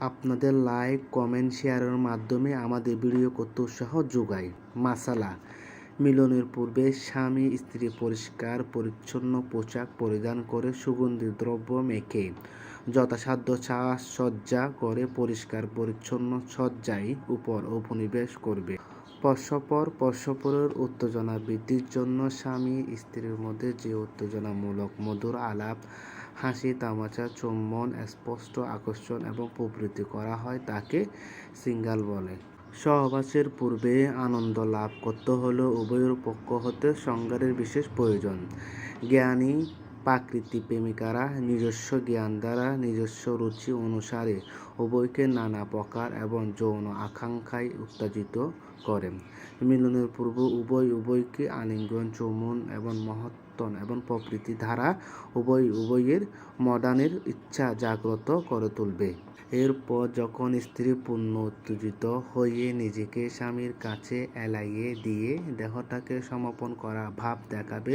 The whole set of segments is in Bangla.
আপনাদের লাইক, কমেন্ট, শেয়ারের মাধ্যমে আমাদের ভিডিও করতে উৎসাহ যোগায় মাসালা, মিলনের পূর্বে স্বামী স্ত্রী পরিষ্কার, পরিচ্ছন্ন পোশাক পরিধান করে সুগন্ধি দ্রব্য মেখে যথাসাধ্য সজ্জা করে পরিষ্কার পরিচ্ছন্ন সজ্জায় উপর উপনিবেশ করবে। পরস্পর পরস্পরের উত্তেজনা বৃদ্ধির জন্য স্বামী স্ত্রীর মধ্যে যে উত্তেজনামূলক মধুর আলাপ, হাসি, তামাচা, চুম্বন, স্পষ্ট আকর্ষণ এবং প্রবৃত্তি করা হয় তাকে সিঙ্গাল বলে। সহবাসের পূর্বে আনন্দ লাভ করতে হলে উভয়ের পক্ষ হতে সংজ্ঞারের বিশেষ প্রয়োজন। জ্ঞানী প্রাকৃতিক প্রেমিকারা নিজস্ব জ্ঞান দ্বারা নিজস্ব রুচি অনুসারে উভয়কে নানা প্রকার এবং যৌন আকাঙ্ক্ষায় উত্তেজিত করেন মিলনের পূর্ব উভয় উভয়কে আলিঙ্গন, চুম্বন এবং মহত্তন এবং প্রকৃতি ধারা উভয় উভয়ের মদানের ইচ্ছা জাগ্রত করে তুলবে। এরপর যখন স্ত্রী পূর্ণ উত্তেজিত হয়ে নিজেকে স্বামীর কাছে এলাইয়ে দিয়ে দেহটাকে সমর্পণ করা ভাব দেখাবে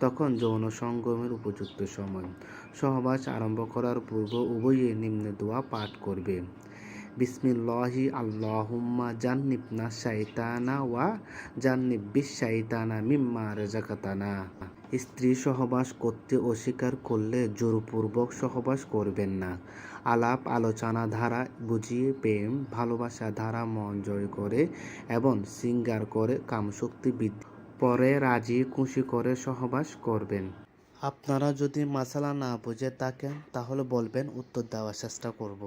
তখন যৌন সঙ্গমের উপযুক্ত সময়। সহবাস আরম্ভ করার পূর্ব উভয়ে নিম্ন দোয়া পাঠ করবে। বিসমিল্লাহি আল্লাহুম্মা জান্নিবনা শাইতানা ওয়া জান্নিবিস শাইতানা মিম্মা রাজাকাতানা স্ত্রী সহবাস করতে অস্বীকার করলে জোরপূর্বক সহবাস করবেন না। আলাপ, আলোচনা, ধারা বুঝিয়ে প্রেম, ভালোবাসা, ধারা, মন জয় করে এবং সিঙ্গার করে কামশক্তি বৃদ্ধি পরে রাজি, খুশি করে সহবাস করবেন। আপনারা যদি মাসালা না বুঝে থাকেন, তাহলে বলবেন উত্তর দেওয়ার চেষ্টা করব।